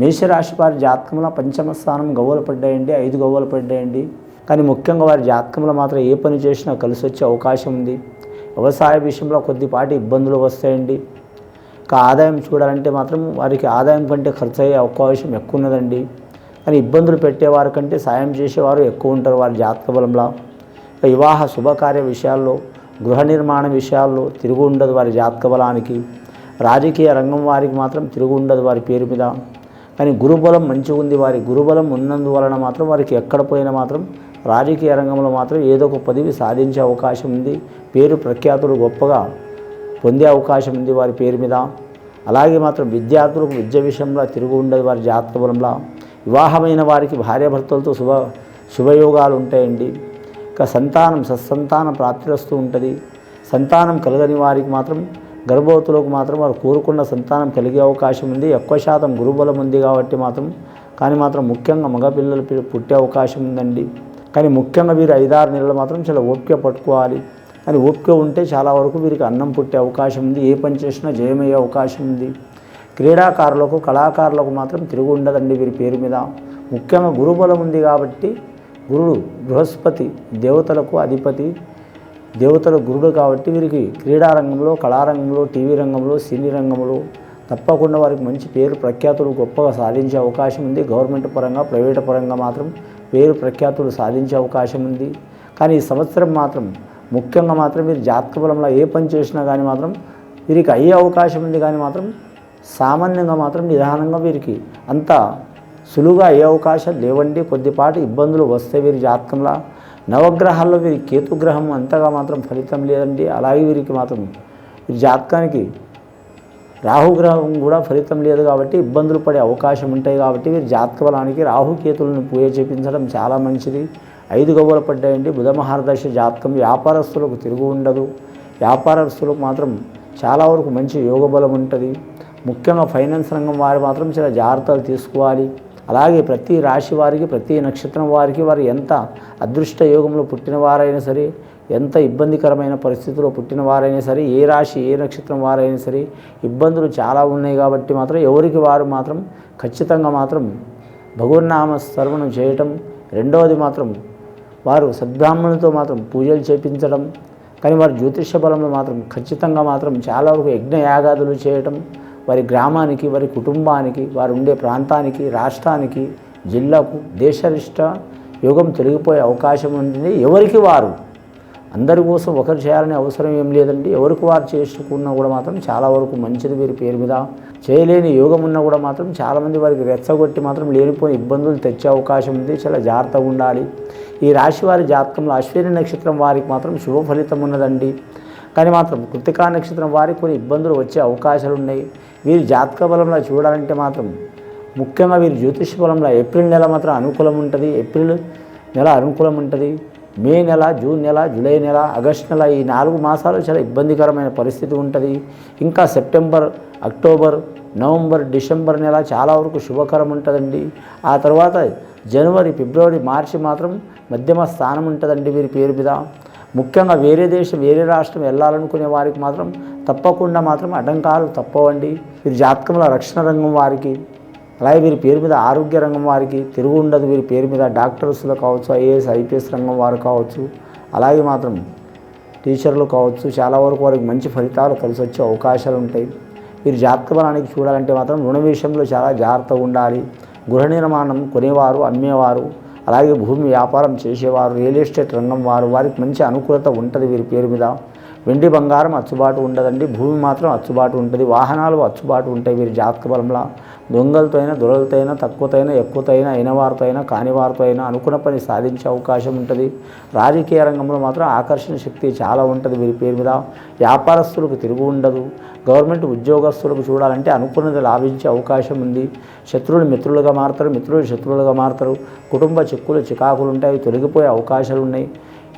మేషరాశి వారి జాతకంలో పంచమ స్థానం గవ్వలు పడ్డాయండి ఐదు గవ్వలు పడ్డాయండి. కానీ ముఖ్యంగా వారి జాతకంలో మాత్రం ఏ పని చేసినా కలిసి వచ్చే అవకాశం ఉంది. వ్యవసాయ విషయంలో కొద్దిపాటి ఇబ్బందులు వస్తాయండి. ఇక ఆదాయం చూడాలంటే మాత్రం వారికి ఆదాయం కంటే ఖర్చు అయ్యే అవకాశం ఎక్కువ ఉన్నదండి కానీ ఇబ్బందులు పెట్టేవారి కంటే సాయం చేసేవారు ఎక్కువ ఉంటారు వారి జాతక బలంలో. వివాహ శుభకార్య విషయాల్లో గృహ నిర్మాణ విషయాల్లో తిరుగు ఉండదు వారి జాతక బలానికి. రాజకీయ రంగం వారికి మాత్రం తిరుగు ఉండదు వారి పేరు మీద. కానీ గురుబలం మంచిగా ఉంది. వారి గురుబలం ఉన్నందువలన మాత్రం వారికి ఎక్కడ పోయినా మాత్రం రాజకీయ రంగంలో మాత్రం ఏదో ఒక పదవి సాధించే అవకాశం ఉంది. పేరు ప్రఖ్యాతులు గొప్పగా పొందే అవకాశం ఉంది వారి పేరు మీద. అలాగే మాత్రం విద్యార్థులకు విద్య విషయంలో తిరుగు ఉండదు వారి జాతక బలంలో వివాహమైన వారికి భార్యాభర్తలతో శుభ శుభయోగాలు ఉంటాయండి. ఇంకా సంతానం సత్సంతానం ప్రాప్తిరస్తూ ఉంటుంది. సంతానం కలగని వారికి మాత్రం గర్భవతులకు మాత్రం వారు కోరుకున్న సంతానం కలిగే అవకాశం ఉంది. ఎక్కువ శాతం గురుబలం ఉంది కాబట్టి మాత్రం కానీ మాత్రం ముఖ్యంగా మగపిల్లలు పుట్టే అవకాశం ఉందండి. కానీ ముఖ్యంగా వీరు ఐదారు నెలలు మాత్రం చాలా ఓపిక పట్టుకోవాలి. కానీ ఓపిక ఉంటే చాలా వరకు వీరికి అన్నం పుట్టే అవకాశం ఉంది. ఏ పని చేసినా జయమయ్యే అవకాశం ఉంది. క్రీడాకారులకు కళాకారులకు మాత్రం తిరుగు ఉండదండి వీరి పేరు మీద. ముఖ్యంగా గురుబలం ఉంది కాబట్టి గురుడు బృహస్పతి దేవతలకు అధిపతి. దేవతల గురుడు కాబట్టి వీరికి క్రీడారంగంలో కళారంగంలో టీవీ రంగంలో సినీ రంగంలో తప్పకుండా వారికి మంచి పేరు ప్రఖ్యాతులు గొప్పగా సాధించే అవకాశం ఉంది. గవర్నమెంట్ పరంగా ప్రైవేట్ పరంగా మాత్రం పేరు ప్రఖ్యాతులు సాధించే అవకాశం ఉంది. కానీ ఈ సంవత్సరం మాత్రం ముఖ్యంగా మాత్రం మీరు జాతక బలంలో ఏ పని చేసినా కానీ మాత్రం వీరికి అయ్యే అవకాశం ఉంది కానీ మాత్రం సామాన్యంగా మాత్రం నిదానంగా వీరికి అంత సులువుగా అయ్యే అవకాశాలు లేవండి. కొద్దిపాటి ఇబ్బందులు వస్తే వీరి జాతకంలో. నవగ్రహాల్లో వీరి కేతుగ్రహం అంతగా మాత్రం ఫలితం లేదండి. అలాగే వీరికి మాత్రం వీరి జాతకానికి రాహుగ్రహం కూడా ఫలితం లేదు కాబట్టి ఇబ్బందులు పడే అవకాశం ఉంటాయి కాబట్టి వీరి జాతక బలానికి రాహుకేతులను పూజ చేపించడం చాలా మంచిది. ఐదు గవ్వలు పడ్డాయండి. బుధ మహారదశ జాతకం వ్యాపారస్తులకు తిరుగు ఉండదు. వ్యాపారస్తులకు మాత్రం చాలా వరకు మంచి యోగ బలం ఉంటుంది. ముఖ్యంగా ఫైనాన్స్ రంగం వారు మాత్రం చాలా జాగ్రత్తలు తీసుకోవాలి. అలాగే ప్రతి రాశి వారికి ప్రతి నక్షత్రం వారికి వారు ఎంత అదృష్ట యోగంలో పుట్టిన వారైనా సరే ఎంత ఇబ్బందికరమైన పరిస్థితిలో పుట్టిన వారైనా సరే ఏ రాశి ఏ నక్షత్రం వారైనా సరే ఇబ్బందులు చాలా ఉన్నాయి కాబట్టి మాత్రం ఎవరికి వారు మాత్రం ఖచ్చితంగా మాత్రం భగవన్నామ శ్రవణం చేయటం రెండవది మాత్రం వారు సద్బ్రాహ్మణులతో మాత్రం పూజలు చేపించడం కానీ వారు జ్యోతిష బలంలో మాత్రం ఖచ్చితంగా మాత్రం చాలా వరకు యజ్ఞ యాగాదులు చేయటం వారి గ్రామానికి వారి కుటుంబానికి వారు ఉండే ప్రాంతానికి రాష్ట్రానికి జిల్లాకు దేశరిష్ట యోగం తొలగిపోయే అవకాశం ఉంటుంది ఎవరికి వారు? అందరి కోసం ఒకరు చేయాలనే అవసరం ఏం లేదండి. ఎవరికి వారు చేసుకున్నా కూడా మాత్రం చాలా వరకు మంచిది వీరి పేరు మీద. చేయలేని యోగం ఉన్నా కూడా మాత్రం చాలామంది వారికి రెచ్చగొట్టి మాత్రం లేనిపోయిన ఇబ్బందులు తెచ్చే అవకాశం ఉంది. చాలా జాగ్రత్తగా ఉండాలి. ఈ రాశి వారి జాతకంలో అశ్విని నక్షత్రం వారికి మాత్రం శుభ ఫలితం ఉన్నదండి. కానీ మాత్రం కృతికా నక్షత్రం వారికి కొన్ని ఇబ్బందులు వచ్చే అవకాశాలు ఉన్నాయి. వీరి జాతక బలంలో చూడాలంటే మాత్రం ముఖ్యంగా వీరి జ్యోతిష బలంలో ఏప్రిల్ నెల మాత్రం అనుకూలం ఉంటుంది. ఏప్రిల్ నెల అనుకూలం ఉంటుంది. మే నెల జూన్ నెల జూలై నెల ఆగస్ట్ నెల ఈ నాలుగు మాసాలు చాలా ఇబ్బందికరమైన పరిస్థితి ఉంటుంది. ఇంకా సెప్టెంబర్ అక్టోబర్ నవంబర్ డిసెంబర్ నెల చాలా వరకు శుభకరం ఉంటుందండి. ఆ తర్వాత జనవరి ఫిబ్రవరి మార్చి మాత్రం మధ్యమ స్థానం ఉంటుందండి వీరి పేరు మీద. ముఖ్యంగా వేరే దేశం వేరే రాష్ట్రం వెళ్ళాలనుకునే వారికి మాత్రం తప్పకుండా మాత్రం అడ్డంకాలు తప్పవండి. వీరి జాతకంలో రక్షణ రంగం వారికి అలాగే వీరి పేరు మీద ఆరోగ్య రంగం వారికి తిరుగు ఉండదు. వీరి పేరు మీద డాక్టర్స్లో కావచ్చు ఐఏఎస్ ఐపీఎస్ రంగం వారు కావచ్చు అలాగే మాత్రం టీచర్లు కావచ్చు చాలా వరకు వారికి మంచి ఫలితాలు కలిసి వచ్చే అవకాశాలు ఉంటాయి. వీరి జాతక బలానికి చూడాలంటే మాత్రం రుణ విషయంలో చాలా జాగ్రత్తగా ఉండాలి. గృహ నిర్మాణం కొనేవారు అమ్మేవారు అలాగే భూమి వ్యాపారం చేసేవారు రియల్ ఎస్టేట్ రంగం వారు వారికి మంచి అనుకూలత ఉంటుంది వీరి పేరు మీద. వెండి బంగారం అచ్చుబాటు ఉండదండి భూమి మాత్రం అచ్చుబాటు ఉంటుంది వాహనాలు అచ్చుబాటు ఉంటాయి వీరి జాతక బలంలో. దొంగలతో అయినా దొరలతో అయినా తక్కువతో అయినా ఎక్కువతో అయినా అయిన వారితో అయినా కాని వారితో అయినా అనుకున్న పని సాధించే అవకాశం ఉంటుంది. రాజకీయ రంగంలో మాత్రం ఆకర్షణ శక్తి చాలా ఉంటుంది వీరి పేరు మీద. వ్యాపారస్తులకు తిరుగు ఉండదు. గవర్నమెంట్ ఉద్యోగస్తులకు చూడాలంటే అనుకున్నది లాభించే అవకాశం ఉంది. శత్రువులు మిత్రులుగా మారుతారు మిత్రులు శత్రువులుగా మారుతారు. కుటుంబ చిక్కులు చికాకులు ఉంటాయి అవి తొలగిపోయే అవకాశాలు ఉన్నాయి.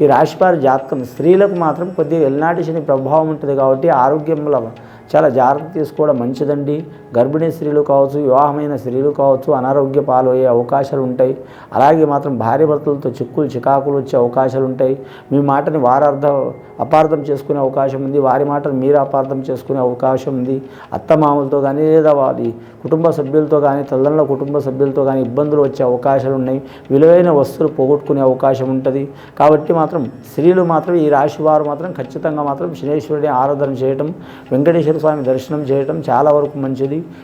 ఈ రాశివారి జాతకం స్త్రీలకు మాత్రం కొద్దిగా ఎల్నాటి శని ప్రభావం ఉంటుంది కాబట్టి ఆరోగ్యంలో చాలా జాగ్రత్త తీసుకోవడం మంచిదండి. గర్భిణీ స్త్రీలు కావచ్చు వివాహమైన స్త్రీలు కావచ్చు అనారోగ్య పాలయ్యే అవకాశాలు ఉంటాయి. అలాగే మాత్రం భార్య భర్తలతో చిక్కులు చికాకులు వచ్చే అవకాశాలు ఉంటాయి. మీ మాటని వారు అపార్థం చేసుకునే అవకాశం ఉంది. వారి మాటను మీరు అపార్థం చేసుకునే అవకాశం ఉంది. అత్తమామలతో కానీ లేదా వారి కుటుంబ సభ్యులతో కానీ తల్లుల కుటుంబ సభ్యులతో కానీ ఇబ్బందులు వచ్చే అవకాశాలు ఉన్నాయి. విలువైన వస్తువులు పోగొట్టుకునే అవకాశం ఉంటుంది. కాబట్టి మాత్రం స్త్రీలు మాత్రం ఈ రాశి వారు మాత్రం ఖచ్చితంగా మాత్రం శనేశ్వరుడి ఆరాధన చేయటం వెంకటేశ్వర స్వామి దర్శనం చేయటం చాలా వరకు మంచిది.